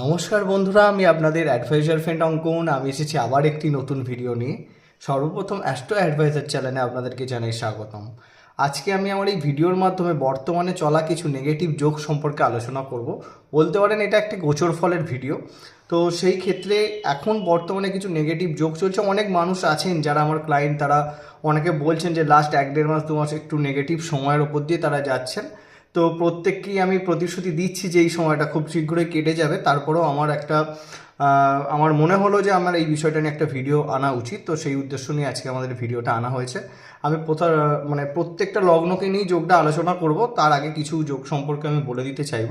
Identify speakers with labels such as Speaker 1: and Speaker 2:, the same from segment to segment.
Speaker 1: নমস্কার বন্ধুরা, আমি আপনাদের অ্যাডভাইজার ফ্রেন্ড অঙ্কন। আমি এসেছি আবার একটি নতুন ভিডিও নিয়ে। সর্বপ্রথম অ্যাস্ট্রো অ্যাডভাইজার চ্যানেলে আপনাদেরকে জানাই স্বাগতম। আজকে আমি আমার এই ভিডিওর মাধ্যমে বর্তমানে চলা কিছু নেগেটিভ যোগ সম্পর্কে আলোচনা করব। বলতে পারেন এটা একটি গোচর ফলের ভিডিও তো সেই ক্ষেত্রে এখন বর্তমানে কিছু নেগেটিভ যোগ চলছে। অনেক মানুষ আছেন যারা আমার ক্লায়েন্ট তারা অনেকে বলছেন যে লাস্ট এক দেড় মাস, দু মাস একটু নেগেটিভ সময়ের ওপর দিয়ে তারা যাচ্ছেন। তো প্রত্যেককেই আমি প্রতিশ্রুতি দিচ্ছি যে এই সময়টা খুব শীঘ্রই কেটে যাবে। তারপরেও আমার একটা আমার মনে হলো যে আমার এই বিষয়টা নিয়ে একটা ভিডিও আনা উচিত। তো সেই উদ্দেশ্য নিয়ে আজকে আমাদের ভিডিওটা আনা হয়েছে। আমি প্রথা মানে প্রত্যেকটা লগ্নকে নিয়েই যোগটা আলোচনা করব। তার আগে কিছু যোগ সম্পর্কে আমি বলে দিতে চাইব।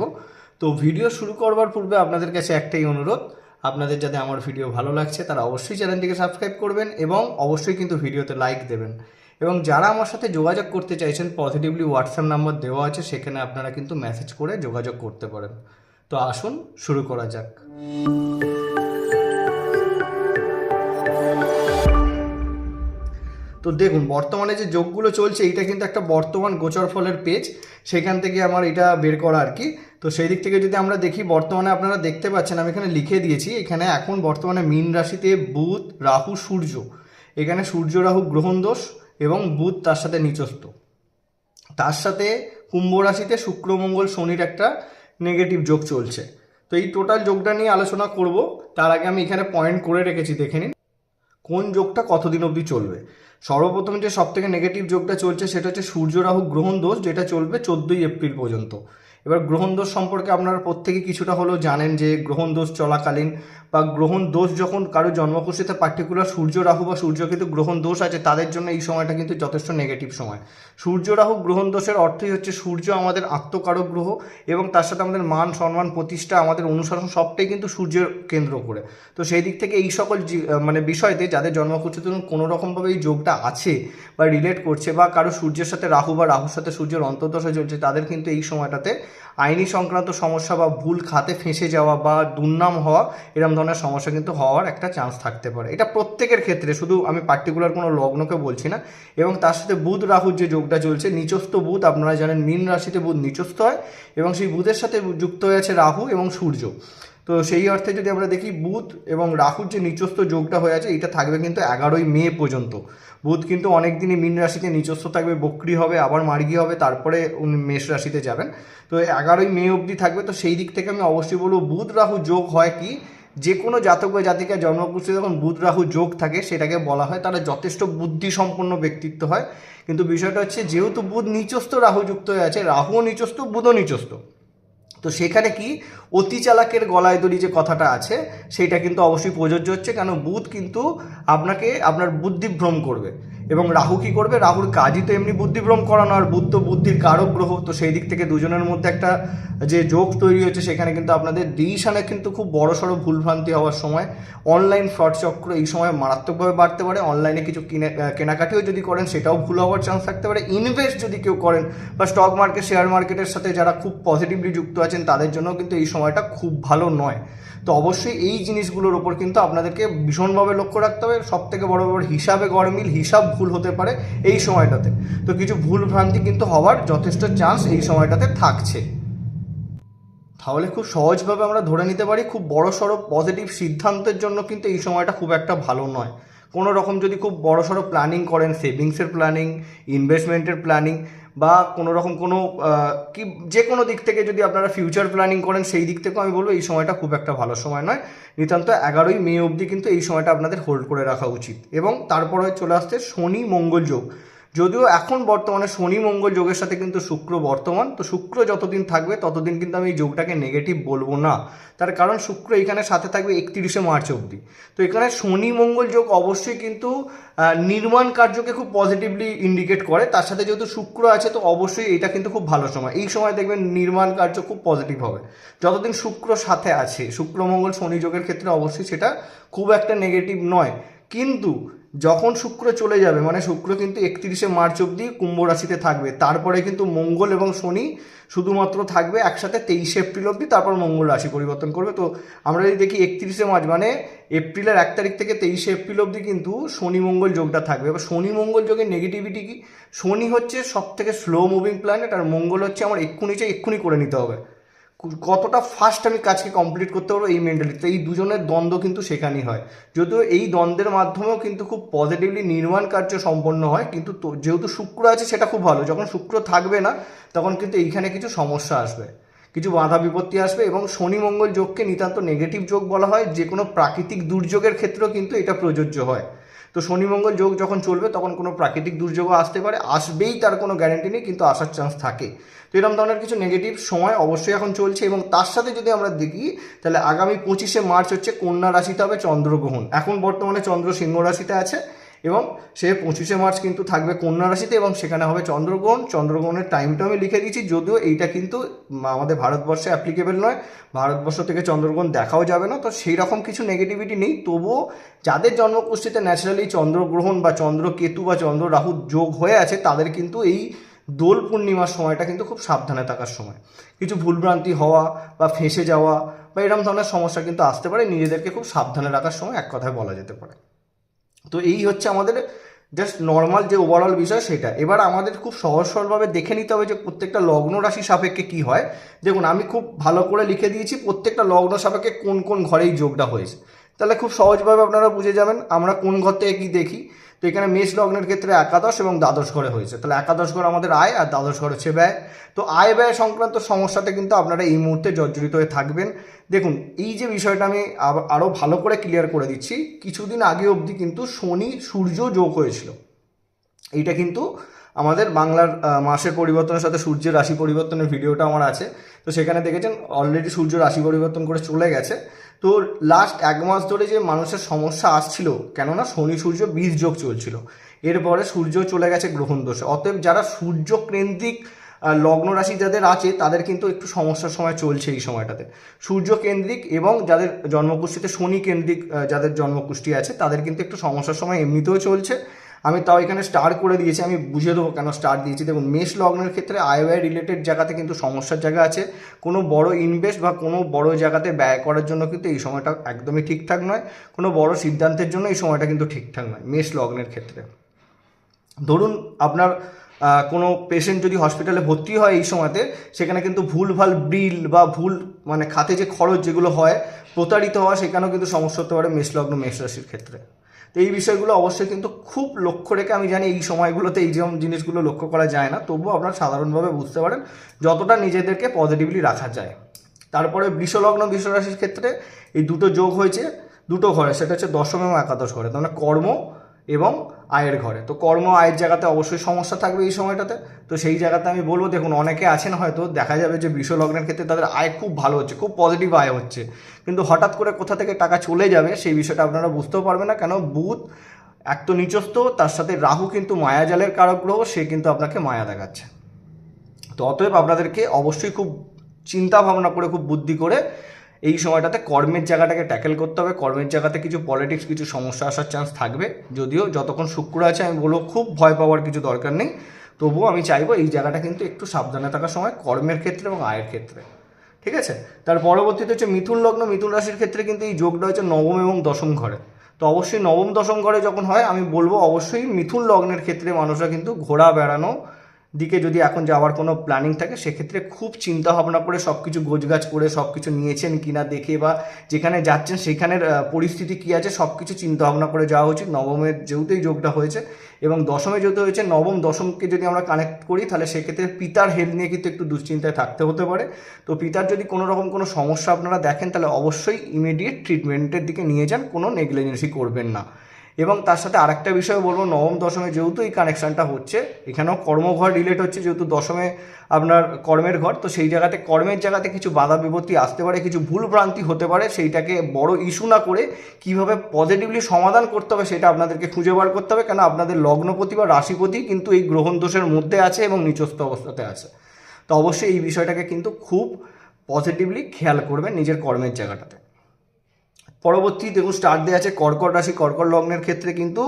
Speaker 1: তো ভিডিও শুরু করবার পূর্বে আপনাদের কাছে একটাই অনুরোধ। আপনাদের যাতে আমার ভিডিও ভালো লাগছে, তারা অবশ্যই চ্যানেলটিকে সাবস্ক্রাইব করবেন এবং অবশ্যই কিন্তু ভিডিওতে লাইক দেবেন। এবং যারা আমার সাথে যোগাযোগ করতে চাইছেন পজিটিভলি হোয়াটসঅ্যাপ নাম্বার দেওয়া আছে, সেখানে আপনারা কিন্তু মেসেজ করে যোগাযোগ করতে পারেন। তো আসুন, শুরু করা যাক। তো দেখুন, বর্তমানে যে যোগগুলো চলছে, এইটা কিন্তু একটা বর্তমান গোচর ফলের পেজ সেখান থেকে আমার এটা বের করা আর কি। তো সেই দিক থেকে যদি আমরা দেখি, বর্তমানে আপনারা দেখতে পাচ্ছেন, আমি এখানে লিখে দিয়েছি, এখানে এখন বর্তমানে মীন রাশিতে বুধ, রাহু, সূর্য। এখানে সূর্য, রাহু, গ্রহণ দোষ। এবং বুধ তার সাথে নিচস্ত তার সাথে কুম্ভ রাশিতে শুক্র, মঙ্গল, শনির একটা নেগেটিভ যোগ চলছে। তো এই টোটাল যোগটা নিয়ে আলোচনা করব। তার আগে আমি এখানে পয়েন্ট করে রেখেছি, দেখে নিন। কোন যোগটা কতদিন অবধি চলবে? সর্বপ্রথম যে সব থেকে নেগেটিভ যোগটা চলছে, সেটা হচ্ছে সূর্য, রাহু, গ্রহণ দোষ, যেটা চলবে চোদ্দোই এপ্রিল পর্যন্ত। এবার গ্রহণ দোষ সম্পর্কে আপনারা প্রত্যেকে কিছুটা হলেও জানেন যে গ্রহণ দোষ চলাকালীন বা গ্রহণ দোষ যখন কারও জন্মকুষ্ঠিতে পার্টিকুলার সূর্য রাহু বা সূর্য কিন্তু গ্রহণ দোষ আছে, তাদের জন্য এই সময়টা কিন্তু যথেষ্ট নেগেটিভ সময়। সূর্য রাহু গ্রহণ দোষের অর্থই হচ্ছে সূর্য আমাদের আত্মকারক গ্রহ এবং তার সাথে আমাদের মান, সম্মান, প্রতিষ্ঠা, আমাদের অনুসরণ সবটাই কিন্তু সূর্যের কেন্দ্র করে। তো সেই দিক থেকে এই সকল মানে বিষয়তে যাদের জন্মকুষ্ঠিতে কোনো রকমভাবে এই যোগটা আছে বা রিলেট করছে বা কারও সূর্যের সাথে রাহু বা রাহুর সাথে সূর্যের অন্তর্দশা চলছে, তাদের কিন্তু এই সময়টাতে আইনি সংক্রান্ত সমস্যা বা ভুল খাতে ফেঁসে যাওয়া বা দুর্নাম হওয়া এরকম ধরনের সমস্যা কিন্তু হওয়ার একটা চান্স থাকতে পারে। এটা প্রত্যেকের ক্ষেত্রে, শুধু আমি পার্টিকুলার কোনো লগ্নকে বলছি না, এবং তার সাথে বুধ রাহুর যে যোগটা চলছে, নিচস্থ বুধ আপনারা জানেন মীন রাশিতে বুধ নিচস্থ হয়, এবং সেই বুধের সাথে যুক্ত হয়ে আছে রাহু এবং সূর্য। তো সেই অর্থে যদি আমরা দেখি, বুধ এবং রাহুর যে নিচস্থ যোগটা হয়ে আছে, এটা থাকবে কিন্তু এগারোই মে পর্যন্ত। বুধ কিন্তু অনেক দিনই মীন রাশিতে নিজস্ব থাকবে, বক্রি হবে, আবার মার্গি হবে, তারপরে উনি মেষ রাশিতে যাবেন। তো এগারোই মে অবধি থাকবে, তো সেই দিক থেকে আমি অবশ্যই বলব বুধ রাহু যোগ হয় কি যে কোনো জাতক বা জাতিকার জন্মকুষ্ঠী যখন বুধ রাহু যোগ থাকে, সেটাকে বলা হয় তারা যথেষ্ট বুদ্ধিসম্পন্ন ব্যক্তিত্ব হয়। কিন্তু বিষয়টা হচ্ছে, যেহেতু বুধ নিচস্থ রাহু যুক্ত হয়ে আছে, রাহুও নিচস্থ বুধও নিচস্থ তো সেখানে কি অতি চালাকের গলায় দড়ি যে কথাটা আছে, সেটা কিন্তু অবশ্যই প্রযোজ্য হচ্ছে, কেন? বুধ কিন্তু আপনাকে, আপনার বুদ্ধিভ্রম করবে। এবং রাহু কি করবে? রাহুর কাজই তো এমনি বুদ্ধিভ্রম করানো আর বুদ্ধ বুদ্ধির কারক গ্রহ। তো সেই দিক থেকে দুজনের মধ্যে একটা, যে যোগ তৈরি হয়েছে সেখানে কিন্তু আপনাদের ডিসিশনে কিন্তু খুব বড় সড়ো ভুলভ্রান্তি হওয়ার সময় অনলাইন ফ্রড চক্র এই সময় মারাত্মকভাবে বাড়তে পারে। অনলাইনে কিছু কিনে কেনাকাটিও যদি করেন সেটাও ভুল হওয়ার চান্স থাকতে পারে। ইনভেস্ট যদি কেউ করেন বা স্টক মার্কেট শেয়ার মার্কেটের সাথে যারা খুব পজিটিভলি যুক্ত আছেন তাদের জন্য কিন্তু এই সময়টা খুব ভালো নয়। তো অবশ্যই এই জিনিসগুলোর ওপর কিন্তু আপনাদেরকে ভীষণভাবে লক্ষ্য রাখতে হবে। সব থেকে বড় বড় হিসাবে গরমিল হিসাব ভুল হতে পারে এই সময়টাতে। তো কিছু ভুল ভ্রান্তি কিন্তু হওয়ার যথেষ্ট চান্স এই সময়টাতে থাকছে। তাহলে খুব সহজভাবে আমরা ধরে নিতে পারি, খুব বড় সড়ো পজিটিভ সিদ্ধান্তের জন্য কিন্তু এই সময়টা খুব একটা ভালো নয়। কোনো রকম যদি খুব বড় সড়ো প্ল্যানিং করেন সেভিংসের প্ল্যানিং ইনভেস্টমেন্টের প্ল্যানিং বা কোনো রকম কোনো কি যে কোনো দিক থেকে যদি আপনারা ফিউচার প্ল্যানিং করেন, সেই দিক থেকেও আমি বলব এই সময়টা খুব একটা ভালো সময় নয়। নিতান্ত এগারোই মে অবধি কিন্তু এই সময়টা আপনাদের হোল্ড করে রাখা উচিত। এবং তারপরে চলে আসছে শনি মঙ্গল যোগ। যদিও এখন বর্তমানে শনি, মঙ্গল যোগের সাথে কিন্তু শুক্র বর্তমান। তো শুক্র যতদিন থাকবে, ততদিন কিন্তু আমি এই যোগটাকে নেগেটিভ বলব না। তার কারণ শুক্র এখানে সাথে থাকবে একত্রিশে মার্চ অবধি। তো এখানে শনি, মঙ্গল যোগ অবশ্যই কিন্তু নির্মাণ কার্যকে খুব পজিটিভলি ইন্ডিকেট করে। তার সাথে যেহেতু শুক্র আছে, তো অবশ্যই এটা কিন্তু খুব ভালো সময়। এই সময় দেখবেন নির্মাণ কার্য খুব পজিটিভ হবে। যতদিন শুক্র সাথে আছে, শুক্র, মঙ্গল, শনি যোগের ক্ষেত্রে অবশ্যই সেটা খুব একটা নেগেটিভ নয়। কিন্তু যখন শুক্র চলে যাবে মানে শুক্র কিন্তু একত্রিশে মার্চ অবধি কুম্ভ রাশিতে থাকবে। তারপরে কিন্তু মঙ্গল এবং শনি শুধুমাত্র থাকবে একসাথে তেইশে এপ্রিল অবধি, তারপর মঙ্গল রাশি পরিবর্তন করবে। তো আমরা যদি দেখি একত্রিশে মার্চ মানে এপ্রিলের এক তারিখ থেকে তেইশে এপ্রিল অবধি কিন্তু শনি মঙ্গল যোগটা থাকবে। এবার শনি মঙ্গল যোগের নেগেটিভিটি কি? শনি হচ্ছে সব থেকে স্লো মুভিং প্ল্যানেট আর মঙ্গল হচ্ছে আমার এক্ষুনি চাই এক্ষুনি করে নিতে হবে। কতটা ফাস্ট আমি কাজকে কমপ্লিট করতে পারব এই মেন্টালিটি এই দুজনের দ্বন্দ্ব কিন্তু সেখানেই হয়। যদিও এই দ্বন্দ্বের মাধ্যমেও কিন্তু খুব পজিটিভলি নির্মাণ কার্য সম্পন্ন হয়, কিন্তু যেহেতু শুক্র আছে, সেটা খুব ভালো। যখন শুক্র থাকবে না, তখন কিন্তু এইখানে কিছু সমস্যা আসবে। কিছু বাধা বিপত্তি আসবে এবং শনি মঙ্গল যোগকে নিতান্ত নেগেটিভ যোগ বলা হয়। যে কোনো প্রাকৃতিক দুর্যোগের ক্ষেত্রেও কিন্তু এটা প্রযোজ্য হয়। তো শনি মঙ্গল যোগ যখন চলবে, তখন কোনো প্রাকৃতিক দুর্যোগও আসতে পারে, আসবেই তার কোনো গ্যারেন্টি নেই, কিন্তু আসার চান্স থাকে। তো এরকম ধরনের কিছু নেগেটিভ সময় অবশ্যই এখন চলছে এবং তার সাথে যদি আমরা দেখি, তাহলে আগামী পঁচিশে মার্চ হচ্ছে কন্যা রাশিতে হবে চন্দ্রগ্রহণ। এখন বর্তমানে চন্দ্র সিংহ রাশিতে আছে। এবং সে পঁচিশে মার্চ কিন্তু থাকবে কন্যা রাশিতে এবং সেখানে হবে চন্দ্রগ্রহণ। চন্দ্রগ্রহণের টাইমটা আমি লিখে দিয়েছি, যদিও এইটা কিন্তু আমাদের ভারতবর্ষে অ্যাপ্লিকেবল নয়। ভারতবর্ষ থেকে চন্দ্রগ্রহণ দেখাও যাবে না, তো সেই রকম কিছু নেগেটিভিটি নেই। তবুও যাদের জন্মকুষ্ঠিতে ন্যাচারালি চন্দ্রগ্রহণ বা চন্দ্রকেতু বা চন্দ্র রাহু যোগ হয়ে আছে, তাদের কিন্তু এই দোল পূর্ণিমার সময়টা কিন্তু খুব সাবধানে থাকার সময়। কিছু ভুলভ্রান্তি হওয়া বা ফেঁসে যাওয়া বা এরকম ধরনের সমস্যা কিন্তু আসতে পারে, নিজেদেরকে খুব সাবধানে রাখার সময় এক কথায় বলা যেতে পারে। তো এই হচ্ছে আমাদের জাস্ট নর্মাল যে ওভারঅল বিষয় সেটা। এবার আমাদের খুব সহজ সরলভাবে দেখে নিতে হবে যে প্রত্যেকটা লগ্ন রাশি সাপেক্ষে কি হয়। দেখুন, আমি খুব ভালো করে লিখে দিয়েছি প্রত্যেকটা লগ্ন সাপেক্ষে কোন কোন ঘরেই যোগটা হয়েছে। তাহলে খুব সহজভাবে আপনারা বুঝে যাবেন আমরা কোন ঘর থেকে কী দেখি। তো এখানে মেষ লগ্নের ক্ষেত্রে একাদশ এবং দ্বাদশ ঘরে হয়েছে। তাহলে একাদশ ঘর আমাদের আয় আর দ্বাদশ ঘর হচ্ছে ব্যয়। তো আয় ব্যয় সংক্রান্ত সমস্যাতে কিন্তু আপনারা এই মুহূর্তে জর্জরিত হয়ে থাকবেন। দেখুন, এই যে বিষয়টা আমি আরও ভালো করে ক্লিয়ার করে দিচ্ছি, কিছুদিন আগে অবধি কিন্তু শনি, সূর্য যোগ হয়েছিল। এইটা কিন্তু আমাদের বাংলার মাসের পরিবর্তনের সাথে সূর্যের রাশি পরিবর্তনের ভিডিওটা আমার আছে। তো সেখানে দেখেছেন অলরেডি সূর্য রাশি পরিবর্তন করে চলে গেছে। তো লাস্ট এক মাস ধরে যে মানুষের সমস্যা আসছিল, কেননা শনি, সূর্য, বীজ যোগ চলছিল। এরপরে সূর্য চলে গেছে গ্রহণ দোষে। অতএব যারা সূর্য কেন্দ্রিক লগ্ন রাশি যাদের আছে, তাদের কিন্তু একটু সমস্যার সময় চলছে এই সময়টাতে। সূর্য কেন্দ্রিক এবং যাদের জন্মকুষ্ঠিতে শনি কেন্দ্রিক যাদের জন্মকুষ্ঠি আছে, তাদের কিন্তু একটু সমস্যার সময় এমনিতেও চলছে। আমি তাও এখানে স্টার করে দিয়েছি, আমি বুঝিয়ে দেবো কেন স্টার দিয়েছি। দেখুন, মেষ লগ্নের ক্ষেত্রে আয় ব্যয় রিলেটেড জায়গাতে কিন্তু সমস্যার জায়গা আছে। কোনো বড় ইনভেস্ট বা কোনো বড় জায়গাতে ব্যয় করার জন্য কিন্তু এই সময়টা একদমই ঠিকঠাক নয়। কোনো বড় সিদ্ধান্তের জন্য এই সময়টা কিন্তু ঠিকঠাক নয়, মেষ লগ্নের ক্ষেত্রে। ধরুন, আপনার কোনো পেশেন্ট যদি হসপিটালে ভর্তি হয় এই সময়তে, সেখানে কিন্তু ভুলভাল বিল বা ভুল মানে খাতে যে খরচ যেগুলো হয়, প্রতারিত হওয়া, সেখানেও কিন্তু সমস্যা হতে পারে মেষলগ্ন মেষ রাশির ক্ষেত্রে। তো এই বিষয়গুলো অবশ্যই কিন্তু খুব লক্ষ্য রেখে, আমি জানি এই সময়গুলোতে এই যেমন জিনিসগুলো লক্ষ্য করা যায় না, তবুও আপনারা সাধারণভাবে বুঝতে পারেন যতটা নিজেদেরকে পজিটিভলি রাখা যায়। তারপরে বিশ্বলগ্ন বিশ্বরাশির ক্ষেত্রে এই দুটো যোগ হয়েছে, দুটো ঘরে, সেটা হচ্ছে দশম এবং একাদশ ঘরে। তার মানে কর্ম এবং আয়ের ঘরে। তো কর্ম আয়ের জায়গাতে অবশ্যই সমস্যা থাকবে এই সময়টাতে। তো সেই জায়গাতে আমি বলব, দেখুন, অনেকে আছেন হয়তো, দেখা যাবে যে বৃষ লগ্নের ক্ষেত্রে তাদের আয় খুব ভালো হচ্ছে, খুব পজিটিভ আয় হচ্ছে। কিন্তু হঠাৎ করে কোথা থেকে টাকা চলে যাবে, সেই বিষয়টা আপনারা বুঝতেও পারবেন না। কেন? বুধ এক তো নিচস্থ, তার সাথে রাহু কিন্তু মায়াজালের কারক গ্রহ সে কিন্তু আপনাকে মায়া দেখাচ্ছে। তো অতএব আপনাদেরকে অবশ্যই খুব চিন্তা ভাবনা করে, খুব বুদ্ধি করে এই সময়টাতে কর্মের জায়গাটাকে ট্যাকেল করতে হবে। কর্মের জায়গাতে কিছু পলিটিক্স কিছু সমস্যা আসার চান্স থাকবে। যদিও যতক্ষণ শুক্র আছে, আমি বলব খুব ভয় পাওয়ার কিছু দরকার নেই। তবুও আমি চাইব এই জায়গাটা কিন্তু একটু সাবধানে থাকার সময় কর্মের ক্ষেত্রে এবং আয়ের ক্ষেত্রে। ঠিক আছে? তার পরবর্তীতে হচ্ছে মিথুন লগ্ন। মিথুন রাশির ক্ষেত্রে কিন্তু এই যোগটা হচ্ছে নবম এবং দশম ঘরে। তো অবশ্যই নবম, দশম ঘরে যখন হয়, আমি বলব অবশ্যই মিথুন লগ্নের ক্ষেত্রে মানুষরা কিন্তু ঘোরা বেড়ানো দিকে যদি এখন যাওয়ার কোনো প্ল্যানিং থাকে, সেক্ষেত্রে খুব চিন্তা ভাবনা করে সব কিছু গোছগাছ করে সব কিছু নিয়েছেন কিনা দেখে বা যেখানে যাচ্ছেন সেখানের পরিস্থিতি কী আছে সব কিছু চিন্তা ভাবনা করে যাওয়া উচিত। নবমের যেহেতুই যোগটা হয়েছে এবং দশমে যেহেতু হয়েছে, নবম দশমকে যদি আমরা কানেক্ট করি, তাহলে সেক্ষেত্রে পিতার হেলথ নিয়ে কিন্তু একটু দুশ্চিন্তায় থাকতে হতে পারে। তো পিতার যদি কোনো রকম কোনো সমস্যা আপনারা দেখেন, তাহলে অবশ্যই ইমিডিয়েট ট্রিটমেন্টের দিকে নিয়ে যান, কোনো নেগলিজেন্সি করবেন না। এবং তার সাথে আরেকটা বিষয় বলব, নবম, দশমে যেহেতু এই কানেকশনটা হচ্ছে, এখানেও কর্মঘর রিলেট হচ্ছে, যেহেতু দশমে আপনার কর্মের ঘর, তো সেই জায়গাতে, কর্মের জায়গাতে কিছু বাধা বিপত্তি আসতে পারে, কিছু ভুল ভ্রান্তি হতে পারে, সেইটাকে বড় ইস্যু না করে কীভাবে পজিটিভলি সমাধান করতে হবে সেটা আপনাদেরকে খুঁজে বার করতে হবে, কেন আপনাদের লগ্নপতি বা রাশিপতি কিন্তু এই গ্রহণ দোষের মধ্যে আছে এবং নিচস্থ অবস্থাতে আছে। তো অবশ্যই এই বিষয়টাকে কিন্তু খুব পজিটিভলি খেয়াল করবেন নিজের কর্মের জায়গাটাতে। পরবর্তী দেখুন স্টার্ট দেওয়া আছে কর্কট রাশি, কর্কট লগ্নের ক্ষেত্রে কিন্তু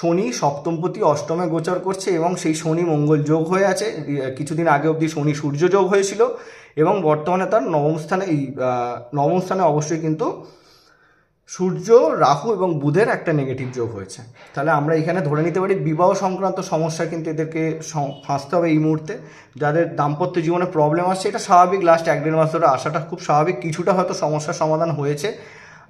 Speaker 1: শনি সপ্তমপতি অষ্টমে গোচর করছে এবং সেই শনি মঙ্গল যোগ হয়ে আছে। কিছুদিন আগে অবধি শনি সূর্য যোগ হয়েছিল এবং বর্তমানে তার নবম স্থানে এই নবম স্থানে অবশ্যই কিন্তু সূর্য, রাহু এবং বুধের একটা নেগেটিভ যোগ হয়েছে। তাহলে আমরা এখানে ধরে নিতে পারি বিবাহ সংক্রান্ত সমস্যা কিন্তু এদেরকে ফাঁসতে হবে এই মুহূর্তে। যাদের দাম্পত্য জীবনে প্রবলেম আসছে, এটা স্বাভাবিক। লাস্ট এক দেড় মাস ধরে আসাটা খুব স্বাভাবিক। কিছুটা হয়তো সমস্যার সমাধান হয়েছে।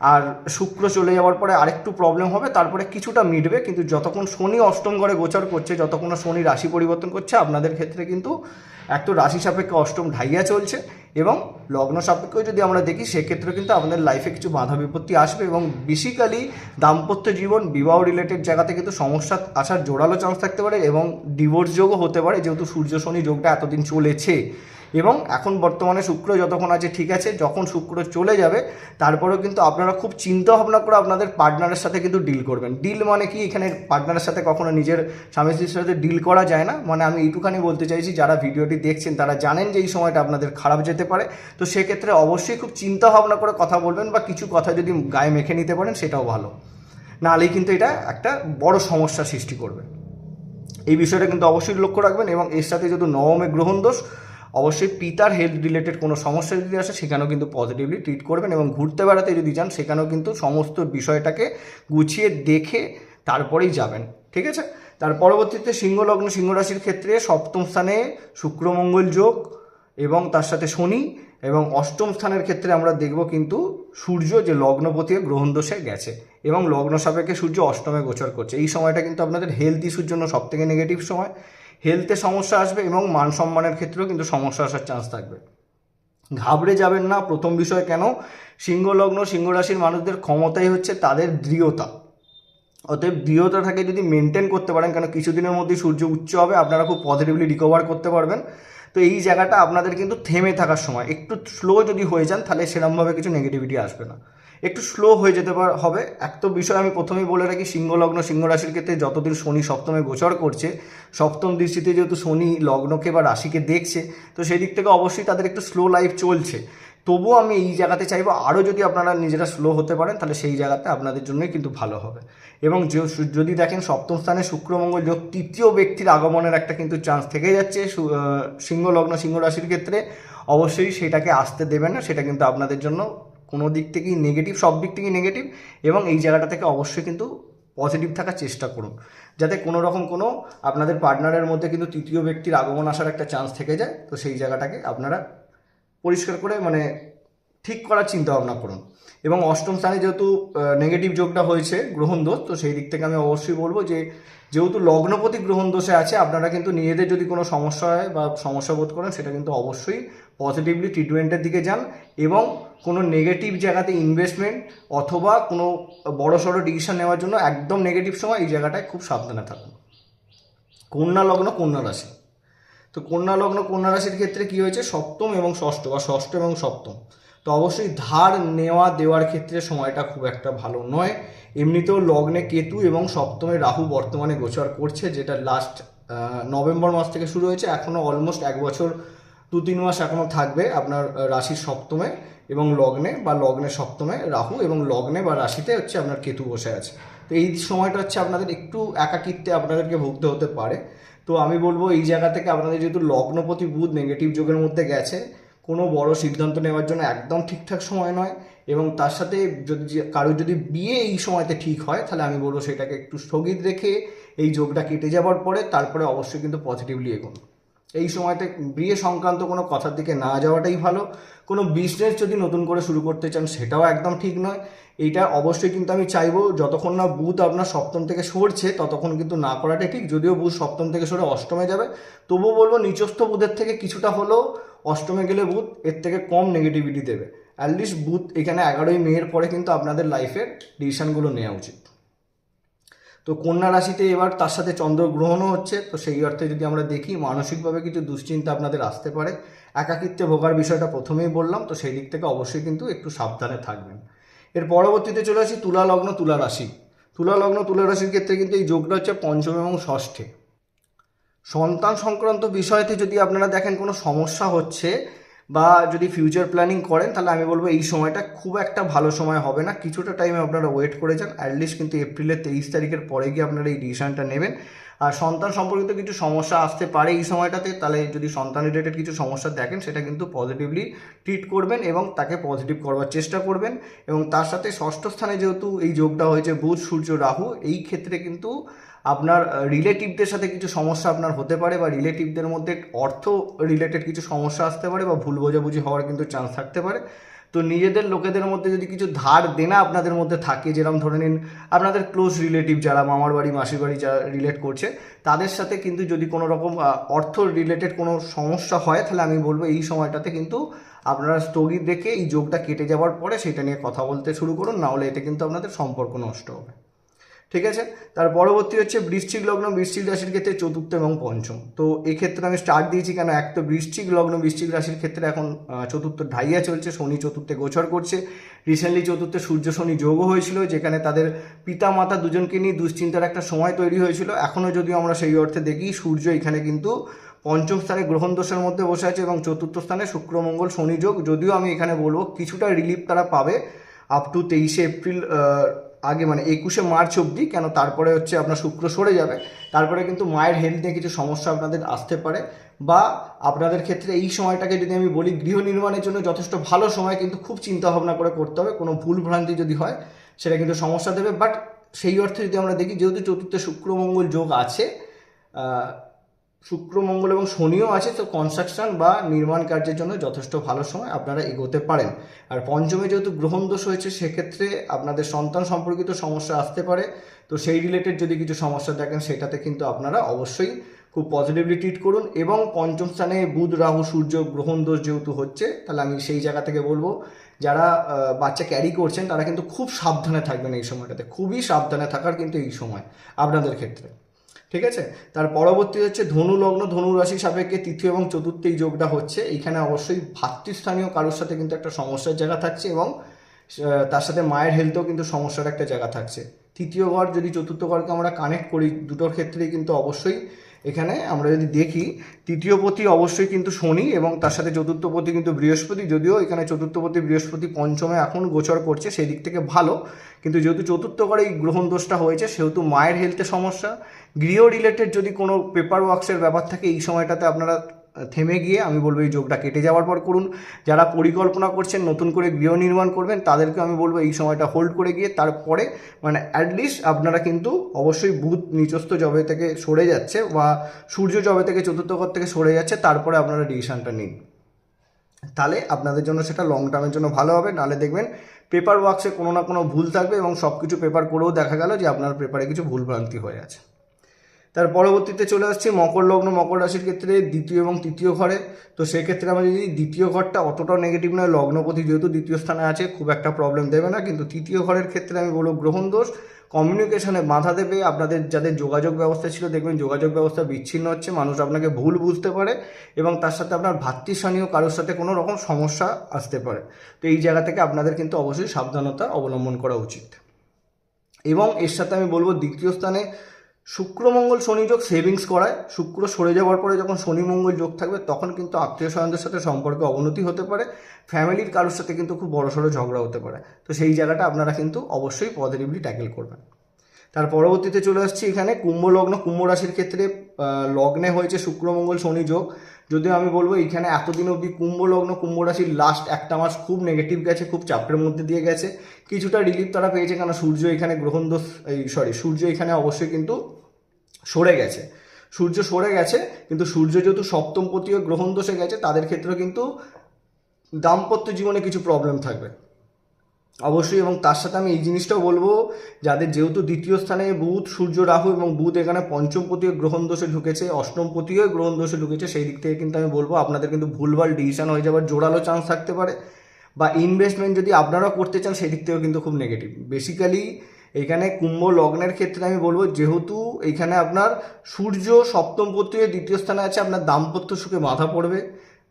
Speaker 1: আর শুক্র চলে যাওয়ার পরে আরেকটু প্রবলেম হবে, তারপরে কিছুটা মিটবে, কিন্তু যতক্ষণ শনি অষ্টম ঘরে গোচর করছে, যতক্ষণ শনি রাশি পরিবর্তন করছে, আপনাদের ক্ষেত্রে কিন্তু এক তো রাশি সাপেক্ষে অষ্টম ঢাইয়া চলছে এবং লগ্ন সাপেক্ষেও যদি আমরা দেখি, সেক্ষেত্রে কিন্তু আপনাদের লাইফে কিছু বাধা বিপত্তি আসবে এবং বেসিক্যালি দাম্পত্য জীবন, বিবাহ রিলেটেড জায়গাতে কিন্তু সমস্যা আসার জোরালো চান্স থাকতে পারে এবং ডিভোর্স যোগও হতে পারে, যেহেতু সূর্য শনি যোগটা এতদিন চলেছে। এবং এখন বর্তমানে শুক্র যতক্ষণ আছে ঠিক আছে, যখন শুক্র চলে যাবে, তারপরেও কিন্তু আপনারা খুব চিন্তা ভাবনা করে আপনাদের পার্টনারের সাথে কিন্তু ডিল করবেন। ডিল মানে কি? এখানে পার্টনারের সাথে কখনো নিজের স্বামী স্ত্রীর সাথে ডিল করা যায় না। মানে আমি এইটুখানি বলতে চাইছি, যারা ভিডিওটি দেখছেন, তারা জানেন যে এই সময়টা আপনাদের খারাপ যেতে পারে। তো সেক্ষেত্রে অবশ্যই খুব চিন্তা ভাবনা করে কথা বলবেন বা কিছু কথা যদি গায়ে মেখে নিতে পারেন, সেটাও ভালো। নাহলেই কিন্তু এটা একটা বড় সমস্যা সৃষ্টি করবে। এই বিষয়টা কিন্তু অবশ্যই লক্ষ্য রাখবেন এবং এর সাথে যদি নবমে গ্রহণ দোষ অবশ্যই পিতার হেলথ রিলেটেড কোনো সমস্যা যদি আসে, সেখানেও কিন্তু পজিটিভলি ট্রিট করবেন এবং ঘুরতে বেড়াতে যদি যান, সেখানেও কিন্তু সমস্ত বিষয়টাকে গুছিয়ে দেখে তারপরেই যাবেন। ঠিক আছে? তার পরবর্তীতে সিংহ লগ্ন, সিংহ রাশির ক্ষেত্রে সপ্তম স্থানে শুক্রমঙ্গল যোগ এবং তার সাথে শনি এবং অষ্টম স্থানের ক্ষেত্রে আমরা দেখব কিন্তু সূর্য যে লগ্নপতি গ্রহণ দোষে গেছে এবং লগ্ন সাপেক্ষে সূর্য অষ্টমে গোচর করছে। এই সময়টা কিন্তু আপনাদের হেলথ ইস্যুর জন্য সব থেকে নেগেটিভ সময়। হেলথে সমস্যা আসবে এবং মান সম্মানের ক্ষেত্রেও কিন্তু সমস্যা আসার চান্স থাকবে। ঘাবড়ে যাবেন না, প্রথম বিষয় কেন? সিংহ লগ্ন সিংহ রাশির মানুষদের ক্ষমতাই হচ্ছে তাদের দৃঢ়তা। অতএব দৃঢ়তাটাকে যদি মেনটেন করতে পারেন, কেন কিছুদিনের মধ্যে সূর্য উচ্চ হবে, আপনারা খুব পজিটিভলি রিকভার করতে পারবেন। তো এই জায়গাটা আপনাদের কিন্তু থেমে থাকার সময়, একটু স্লো যদি হয়ে যান, তাহলে সেরকমভাবে কিছু নেগেটিভিটি আসবে না। একটু স্লো হয়ে যেতে পার, হবে। এক তো বিষয় আমি প্রথমেই বলে রাখি সিংহ লগ্ন সিংহ রাশির ক্ষেত্রে যতদিন শনি সপ্তমে গোচর করছে, সপ্তম দৃষ্টিতে যেহেতু শনি লগ্নকে বা রাশিকে দেখছে, তো সেই দিক থেকে অবশ্যই তাদের একটু স্লো লাইফ চলছে। তবুও আমি এই জায়গাতে চাইব আরও যদি আপনারা নিজেরা স্লো হতে পারেন, তাহলে সেই জায়গাতে আপনাদের জন্যই কিন্তু ভালো হবে। এবং যদি দেখেন সপ্তম স্থানে শুক্রমঙ্গল যোগ তৃতীয় ব্যক্তির আগমনের একটা কিন্তু চান্স থেকে যাচ্ছে সিংহ লগ্ন সিংহ রাশির ক্ষেত্রে। অবশ্যই সেটাকে আসতে দেবেন না, সেটা কিন্তু আপনাদের জন্য কোনো দিক থেকেই নেগেটিভ সব দিক থেকেই নেগেটিভ এবং এই জায়গাটা থেকে অবশ্যই কিন্তু পজিটিভ থাকার চেষ্টা করুন। যাতে কোনো রকম কোনো আপনাদের পার্টনারের মধ্যে কিন্তু তৃতীয় ব্যক্তির আগমন আসার একটা চান্স থেকে যায়, তো সেই জায়গাটাকে আপনারা পরিষ্কার করে মানে ঠিক করার চিন্তা ভাবনা করুন। এবং অষ্টম স্থানে যেহেতু নেগেটিভ যোগটা হয়েছে গ্রহণ দোষ, তো সেই দিক থেকে আমি অবশ্যই বলব যে, যেহেতু লগ্নপতি গ্রহণ দোষে আছে, আপনারা কিন্তু নিজেদের যদি কোনো সমস্যা হয় বা সমস্যা বোধ করেন, সেটা কিন্তু অবশ্যই পজিটিভলি ট্রিটমেন্টের দিকে যান এবং কোনো নেগেটিভ জায়গাতে ইনভেস্টমেন্ট অথবা কোনো বড় সড়ো ডিসিশন নেওয়ার জন্য একদম নেগেটিভ সময় এই জায়গাটায় খুব সাবধানে থাকুন। কন্যা লগ্ন, কন্যা রাশি। তো কন্যা লগ্ন, কন্যা রাশির ক্ষেত্রে কি হয়েছে? সপ্তম এবং ষষ্ঠ বা ষষ্ঠ এবং সপ্তম। তো অবশ্যই ধার নেওয়া দেওয়ার ক্ষেত্রে সময়টা খুব একটা ভালো নয়। এমনিতেও লগ্নে কেতু এবং সপ্তমে রাহু বর্তমানে গোচর করছে, যেটা লাস্ট নভেম্বর মাস থেকে শুরু হয়েছে। এখনও অলমোস্ট এক বছর দু তিন মাস এখনও থাকবে আপনার রাশির সপ্তমে। এবং লগ্নে বা লগ্নে সপ্তমে রাহু এবং লগ্নে বা রাশিতে হচ্ছে আপনার কেতু বসে আছে। তো এই সময়টা হচ্ছে আপনাদের একটু একাকিত্বে আপনাদেরকে ভুগতে হতে পারে। তো আমি বলব এই জায়গা থেকে আপনাদের যেহেতু লগ্নপতি বুধ নেগেটিভ যোগের মধ্যে গেছে, কোনো বড় সিদ্ধান্ত নেওয়ার জন্য একদম ঠিকঠাক সময় নয় এবং তার সাথে যদি কারোর যদি বিয়ে এই সময়তে ঠিক হয়, তাহলে আমি বলব সেটাকে একটু স্থগিত রেখে এই যোগটা কেটে যাওয়ার পরে তারপরে অবশ্যই কিন্তু পজিটিভলি এগোন। এই সময়তে বিয়ে সংক্রান্ত কোনো কথার দিকে না যাওয়াটাই ভালো। কোনো বিজনেস যদি নতুন করে শুরু করতে চান, সেটাও একদম ঠিক নয়। এইটা অবশ্যই কিন্তু আমি চাইব, যতক্ষণ না বুধ আপনার সপ্তম থেকে সরছে, ততক্ষণ কিন্তু না করাটাই ঠিক। যদিও বুধ সপ্তম থেকে সরে অষ্টমে যাবে, তবুও বলব নিচস্থ বুধের থেকে কিছুটা হলেও অষ্টমে গেলে বুধ এর থেকে কম নেগেটিভিটি দেবে। অ্যাটলিস্ট বুধ এখানে এগারোই মেয়ের পরে কিন্তু আপনাদের লাইফের ডিসিশানগুলো নেওয়া উচিত। তো কন্যা রাশিতে এবার তার সাথে চন্দ্রগ্রহণও হচ্ছে, তো সেই অর্থে যদি আমরা দেখি মানসিকভাবে কিছু দুশ্চিন্তা আপনাদের আসতে পারে। একাকিত্বে ভোগার বিষয়টা প্রথমেই বললাম, তো সেই দিক থেকে অবশ্যই কিন্তু একটু সাবধানে থাকবেন। এর পরবর্তীতে চলে আসি তুলা লগ্ন, তুলা রাশি। তুলা লগ্ন, তুলা রাশির ক্ষেত্রে কিন্তু এই যোগটা হচ্ছে পঞ্চম এবং ষষ্ঠে। সন্তান সংক্রান্ত বিষয়তে যদি আপনারা দেখেন কোনো সমস্যা হচ্ছে বা যদি ফিউচার প্ল্যানিং করেন, তাহলে আমি বলব এই সময়টা খুব একটা ভালো সময় হবে না। কিছুটা টাইমে আপনারা ওয়েট করে যান অ্যাটলিস্ট কিন্তু এপ্রিলের তেইশ তারিখের পরে গিয়ে আপনারা এই ডিসিশনটা নেবেন। আর সন্তান সম্পর্কিত কিছু সমস্যা আসতে পারে এই সময়টাতে, তাহলে যদি সন্তান রিলেটেড কিছু সমস্যা দেখেন, সেটা কিন্তু পজিটিভলি ট্রিট করবেন এবং তাকে পজিটিভ করবার চেষ্টা করবেন। এবং তার সাথে ষষ্ঠ স্থানে যেহেতু এই যোগটা হয়েছে বুধ, সূর্য, রাহু, এই ক্ষেত্রে কিন্তু আপনার রিলেটিভদের সাথে কিছু সমস্যা আপনার হতে পারে বা রিলেটিভদের মধ্যে অর্থ রিলেটেড কিছু সমস্যা আসতে পারে বা ভুল বোঝাবুঝি হওয়ার কিন্তু চান্স থাকতে পারে। তো নিজেদের লোকেদের মধ্যে যদি কিছু ধার দেনা আপনাদের মধ্যে থাকে যেরকম ধরে নিন আপনাদের ক্লোজ রিলেটিভ যারা, মামার বাড়ি, মাসির বাড়ি যারা রিলেট করছে, তাদের সাথে কিন্তু যদি কোনো রকম অর্থ রিলেটেড কোনো সমস্যা হয়, তাহলে আমি বলব এই সময়টাতে কিন্তু আপনারা স্থগিত দেখে এই যোগটা কেটে যাওয়ার পরে সেটা নিয়ে কথা বলতে শুরু করুন, নাহলে এতে কিন্তু আপনাদের সম্পর্ক নষ্ট হবে। ঠিক আছে? তার পরবর্তী হচ্ছে বৃশ্চিক লগ্ন, বৃশ্চিক রাশির ক্ষেত্রে চতুর্থ এবং পঞ্চম। তো এক্ষেত্রে আমি স্টার্ট দিয়েছি কেন? এক তো বৃশ্চিক লগ্ন, বৃশ্চিক রাশির ক্ষেত্রে এখন চতুর্থ ঢাইয়া চলছে, শনি চতুর্থে গোচর করছে। রিসেন্টলি চতুর্থে সূর্য, শনি যোগও হয়েছিল, যেখানে তাদের পিতা মাতা দুজনকে নিয়ে দুশ্চিন্তার একটা সময় তৈরি হয়েছিল। এখনও যদিও আমরা সেই অর্থে দেখি, সূর্য এখানে কিন্তু পঞ্চম স্থানে গ্রহণ দোষের মধ্যে বসে আছে এবং চতুর্থ স্থানে শুক্রমঙ্গল শনি যোগ, যদিও আমি এখানে বলব কিছুটা রিলিফ তারা পাবে আপ টু তেইশে এপ্রিল আগে মানে একুশে মার্চ অবধি, কেন তারপরে হচ্ছে আপনার শুক্র সরে যাবে। তারপরে কিন্তু মায়ের হেলথ নিয়ে কিছু সমস্যা আপনাদের আসতে পারে বা আপনাদের ক্ষেত্রে এই সময়টাকে যদি আমি বলি, গৃহ নির্মাণের জন্য যথেষ্ট ভালো সময় কিন্তু খুব চিন্তা ভাবনা করে করতে হবে। কোনো ভুল ভ্রান্তি যদি হয়, সেটা কিন্তু সমস্যা দেবে। বাট সেই অর্থে যদি আমরা দেখি, যেহেতু চতুর্থে শুক্রমঙ্গল যোগ আছে শুক্র, মঙ্গল এবং শনিও আছে, তো কনস্ট্রাকশন বা নির্মাণ কার্যের জন্য যথেষ্ট ভালো সময় আপনারা এগোতে পারেন। আর পঞ্চমে যেহেতু গ্রহণ দোষ হয়েছে, সেক্ষেত্রে আপনাদের সন্তান সম্পর্কিত সমস্যা আসতে পারে। তো সেই রিলেটেড যদি কিছু সমস্যা দেখেন, সেটাতে কিন্তু আপনারা অবশ্যই খুব পজিটিভলি ট্রিট করুন। এবং পঞ্চম স্থানে বুধ, রাহু, সূর্য গ্রহণ দোষ যেহেতু হচ্ছে, তাহলে আমি সেই জায়গা থেকে বলব, যারা বাচ্চা ক্যারি করছেন, তারা কিন্তু খুব সাবধানে থাকবেন এই সময়টাতে। খুবই সাবধানে থাকার কিন্তু এই সময়, আপনাদের ক্ষেত্রে। ঠিক আছে? তার পরবর্তী হচ্ছে ধনু লগ্ন, ধনু রাশি সাপেক্ষে তৃতীয় এবং চতুর্থ এই যোগটা হচ্ছে। এইখানে অবশ্যই ভাতৃস্থানীয় কারোর সাথে কিন্তু একটা সমস্যার জায়গা থাকছে এবং তার সাথে মায়ের হেলথেও কিন্তু সমস্যার একটা জায়গা থাকছে। তৃতীয় ঘর যদি চতুর্থ ঘরকে আমরা কানেক্ট করি, দুটোর ক্ষেত্রেই কিন্তু অবশ্যই এখানে আমরা যদি দেখি, তৃতীয় পতি অবশ্যই কিন্তু শনি এবং তার সাথে চতুর্থ পতি কিন্তু বৃহস্পতি। যদিও এখানে চতুর্থ পতি বৃহস্পতি পঞ্চমে এখন গোচর করছে সেই দিক থেকে ভালো। কিন্তু যেহেতু চতুর্থ ঘরে এই গ্রহণ দোষটা হয়েছে, সেহেতু মায়ের হেলথে সমস্যা। গৃহ রিলেটেড যদি কোনো পেপার ওয়ার্কসের ব্যাপার থাকে, এই সময়টাতে আপনারা থেমে গিয়ে আমি বলব এই যোগটা কেটে যাওয়ার পর করুন। যারা পরিকল্পনা করছেন, নতুন করে গৃহ নির্মাণ করবেন, তাদেরকে আমি বলব এই সময়টা হোল্ড করে গিয়ে তারপরে মানে অ্যাটলিস্ট আপনারা কিন্তু অবশ্যই বুধ নিচস্থ জবে থেকে সরে যাচ্ছে বা সূর্য জবে থেকে চতুর্থ ঘর থেকে সরে যাচ্ছে, তারপরে আপনারা ডিসিশনটা নিন। তাহলে আপনাদের জন্য সেটা লং টার্মের জন্য ভালো হবে। নাহলে দেখবেন পেপার ওয়ার্কসে কোনো না কোনো ভুল থাকবে এবং সব কিছু পেপার করেও দেখা গেল যে আপনার পেপারে কিছু ভুলভ্রান্তি হয়ে আছে। তার পরবর্তীতে চলে আসছি মকর লগ্ন, মকর রাশির ক্ষেত্রে দ্বিতীয় এবং তৃতীয় ঘরে। তো সেক্ষেত্রে আমরা যদি দ্বিতীয় ঘরটা অতটাও নেগেটিভ নয়, লগ্নপতি যেহেতু দ্বিতীয় স্থানে আছে, খুব একটা প্রবলেম দেবে না। কিন্তু তৃতীয় ঘরের ক্ষেত্রে আমি বলব গ্রহণ দোষ। কমিউনিকেশনে বাধা দেবে। আপনাদের যাদের যোগাযোগ ব্যবস্থা ছিল, দেখবেন যোগাযোগ ব্যবস্থা বিচ্ছিন্ন হচ্ছে। মানুষ আপনাকে ভুল বুঝতে পারে এবং তার সাথে আপনার ভাতৃস্থানীয় কারোর সাথে কোনো রকম সমস্যা আসতে পারে। তো এই জায়গা থেকে আপনাদের কিন্তু অবশ্যই সাবধানতা অবলম্বন করা উচিত। এবং এর সাথে আমি বলব দ্বিতীয় স্থানে শুক্র মঙ্গল শনি যোগ সেভিংস করায়, শুক্র সরে যাওয়ার পরে যখন শনি মঙ্গল যোগ থাকবে, তখন কিন্তু আত্মীয় স্বজনদের সাথে সম্পর্কে অবনতি হতে পারে, ফ্যামিলির কারোর সাথে কিন্তু খুব বড় সড়ো ঝগড়া হতে পারে। তো সেই জায়গাটা আপনারা কিন্তু অবশ্যই পজিটিভলি ট্যাকেল করবেন। তার পরবর্তীতে চলে আসছি এখানে, কুম্ভ লগ্ন, কুম্ভ রাশির ক্ষেত্রে লগ্নে হয়েছে শুক্র মঙ্গল শনি যোগ যদিও আমি বলব এইখানে এতদিন অবধি কুম্ভ লগ্ন, কুম্ভ রাশির লাস্ট একটা মাস খুব নেগেটিভ গেছে, খুব চাপের মধ্যে দিয়ে গেছে। কিছুটা রিলিফ তারা পেয়েছে কেন? সূর্য এখানে গ্রহণ দোষ এই সরি সূর্য এখানে অবশ্যই কিন্তু সরে গেছে। সূর্য সরে গেছে, কিন্তু সূর্য যেহেতু সপ্তম পতীয় গ্রহণ দোষে গেছে, তাদের ক্ষেত্রে কিন্তু দাম্পত্য জীবনে কিছু প্রবলেম থাকবে। অবশ্যই, এবং তার সাথে আমি এই জিনিসটাও বলব, যাদের যেহেতু দ্বিতীয় স্থানে বুধ, সূর্য, রাহু এবং বুধ এখানে পঞ্চম পতীয় গ্রহণ দোষে ঢুকেছে অষ্টম পতীয় গ্রহণ দোষে ঢুকেছে, সেই দিক থেকে কিন্তু আমি বলব, আপনাদের কিন্তু ভুলভাল ডিসিশন হয়ে যাওয়ার জোরালো চান্স থাকতে পারে, বা ইনভেস্টমেন্ট যদি আপনারা করতে চান, সেই দিক থেকেও কিন্তু খুব নেগেটিভ বেসিক্যালি এখানে কুম্ভ লগ্নের ক্ষেত্রে আমি বলব, যেহেতু এখানে আপনার সূর্য সপ্তম পতীয় দ্বিতীয় স্থানে আছে, আপনার দাম্পত্য সুখে বাধা পড়বে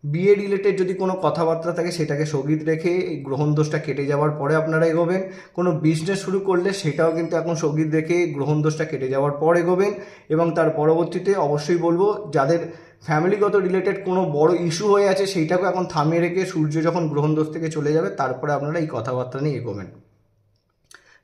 Speaker 1: বিয়ে রিলেটেড যদি কোনো কথাবার্তা থাকে সেটাকে স্থগিত রেখে এই গ্রহণ দোষটা কেটে যাওয়ার পরে আপনারা এগোবেন। কোনো বিজনেস শুরু করলে সেটাও কিন্তু এখন স্থগিত রেখে গ্রহণ দোষটা কেটে যাওয়ার পর এগোবেন এবং তার পরবর্তীতে অবশ্যই বলব, যাদের ফ্যামিলিগত রিলেটেড কোনো বড় ইস্যু হয়ে আছে সেইটাকে এখন থামিয়ে রেখে সূর্য যখন গ্রহণ দোষ থেকে চলে যাবে, তারপরে আপনারা এই কথাবার্তা নিয়ে এগোবেন।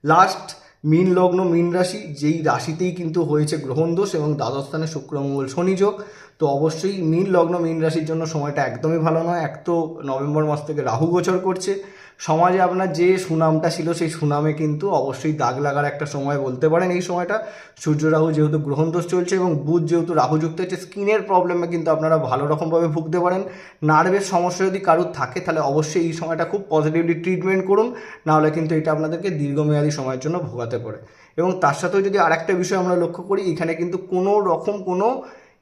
Speaker 1: লাস্ট মীন লগ্ন, মীন রাশি, যেই রাশিতেই কিন্তু হয়েছে গ্রহণ দোষ এবং দ্বাদশ স্থানে শুক্র, মঙ্গল, শনি যোগ তো অবশ্যই মীন লগ্ন, মীন রাশির জন্য সময়টা একদমই ভালো নয়। এক তো নভেম্বর মাস থেকে রাহু গোচর করছে। সমাজে আপনার যে সুনামটা ছিল, সেই সুনামে কিন্তু অবশ্যই দাগ লাগার একটা সময় বলতে পারেন এই সময়টা। সূর্য, রাহু যেহেতু গ্রহণ দোষ চলছে এবং বুধ যেহেতু রাহুযুক্ত হচ্ছে, স্কিনের প্রবলেমে কিন্তু আপনারা ভালো রকমভাবে ভুগতে পারেন। নার্ভের সমস্যা যদি কারোর থাকে, তাহলে অবশ্যই এই সময়টা খুব পজিটিভলি ট্রিটমেন্ট করুন। নাহলে কিন্তু এটা আপনাদেরকে দীর্ঘমেয়াদী সময়ের জন্য ভোগাতে পারে। এবং তার সাথেও যদি আরেকটা বিষয় আমরা লক্ষ্য করি, এখানে কিন্তু কোনো রকম কোনো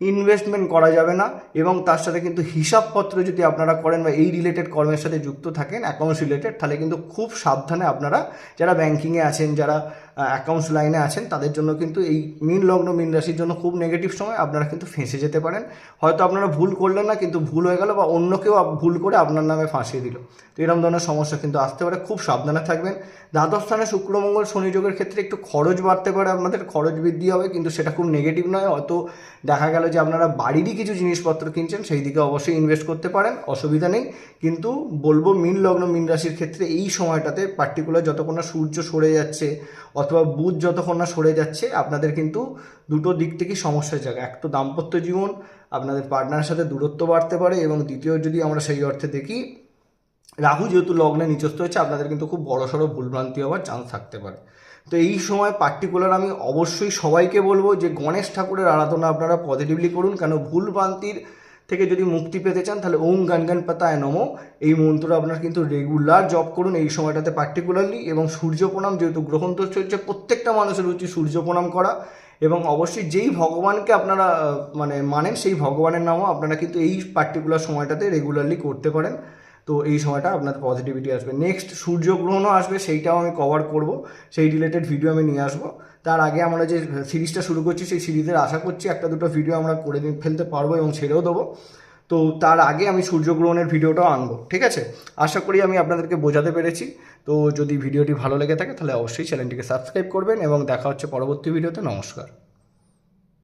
Speaker 1: ইনভেস্টমেন্ট করা যাবে না এবং তার সাথে কিন্তু হিসাবপত্র যদি আপনারা করেন বা এই রিলেটেড কর্মের সাথে যুক্ত থাকেন অ্যাকাউন্টস রিলেটেড তাহলে কিন্তু খুব সাবধানে আপনারা যারা ব্যাংকিংয়ে আছেন, যারা অ্যাকাউন্টস লাইনে আছেন, তাদের জন্য কিন্তু এই মিন লগ্ন, মিন রাশির জন্য খুব নেগেটিভ সময়। আপনারা কিন্তু ফেঁসে যেতে পারেন। হয়তো আপনারা ভুল করলেন না, কিন্তু ভুল হয়ে গেল বা অন্য কেউ ভুল করে আপনার নামে ফাঁসিয়ে দিল। তো এরকম ধরনের সমস্যা কিন্তু আসতে পারে। খুব সাবধানে থাকবেন। দ্বাদশ স্থানে শুক্র, মঙ্গল, শনি যোগের ক্ষেত্রে একটু খরচ বাড়তে পারে আপনাদের। খরচ বৃদ্ধি হবে, কিন্তু সেটা খুব নেগেটিভ নয়। হয়তো দেখা গেল যে আপনারা বাড়িরই কিছু জিনিসপত্র কিনছেন, সেই দিকে অবশ্যই ইনভেস্ট করতে পারেন। অসুবিধা নেই। কিন্তু বলব, মিন লগ্ন, মিন রাশির ক্ষেত্রে এই সময়টাতে পার্টিকুলার যতক্ষণ না সূর্য সরে যাচ্ছে অথবা বুধ যতক্ষণ না সরে যাচ্ছে, আপনাদের কিন্তু দুটো দিক থেকেই সমস্যার জায়গা এক তো দাম্পত্য জীবন, আপনাদের পার্টনারের সাথে দূরত্ব বাড়তে পারে এবং দ্বিতীয় যদি আমরা সেই অর্থে দেখি, রাহু যেহেতু লগ্নে নিচস্থ হয়েছে, আপনাদের কিন্তু খুব বড় সড়ো ভুলভ্রান্তি হওয়ার চান্স থাকতে পারে। তো এই সময় পার্টিকুলার আমি অবশ্যই সবাইকে বলব যে গণেশ ঠাকুরের আরাধনা আপনারা পজিটিভলি করুন, কেন ভুলভ্রান্তির থেকে যদি মুক্তি পেতে চান, তাহলে ওম গান গান পাতায় নমো। এই মন্ত্র আপনার কিন্তু রেগুলার জপ করুন এই সময়টাতে পার্টিকুলারলি এবং সূর্য প্রণাম যেহেতু গ্রহণ দোষ চলছে, প্রত্যেকটা মানুষের উচিত সূর্য প্রণাম করা। এবং অবশ্যই যেই ভগবানকে আপনারা মানে মানেন, সেই ভগবানের নামও আপনারা কিন্তু এই পার্টিকুলার সময়টাতে রেগুলারলি করতে পারেন। তো এই সময়টা আপনার পজিটিভিটি আসবে। নেক্সট সূর্যগ্রহণও আসবে, সেইটাও আমি কভার করব। সেই রিলেটেড ভিডিও আমি নিয়ে আসব। তার আগে আমরা যে সিরিজটা শুরু করছি, সেই সিরিজের আশা করছি একটা দুটো ভিডিও আমরা করে ফেলতে পারব এবং ছেড়েও দেবো। তো তার আগে আমি সূর্যগ্রহণের ভিডিওটাও আনব, ঠিক আছে? আশা করি আমি আপনাদেরকে বোঝাতে পেরেছি। তো যদি ভিডিওটি ভালো লেগে থাকে, তাহলে অবশ্যই চ্যানেলটিকে সাবস্ক্রাইব করবেন এবং দেখা হচ্ছে পরবর্তী ভিডিওতে নমস্কার।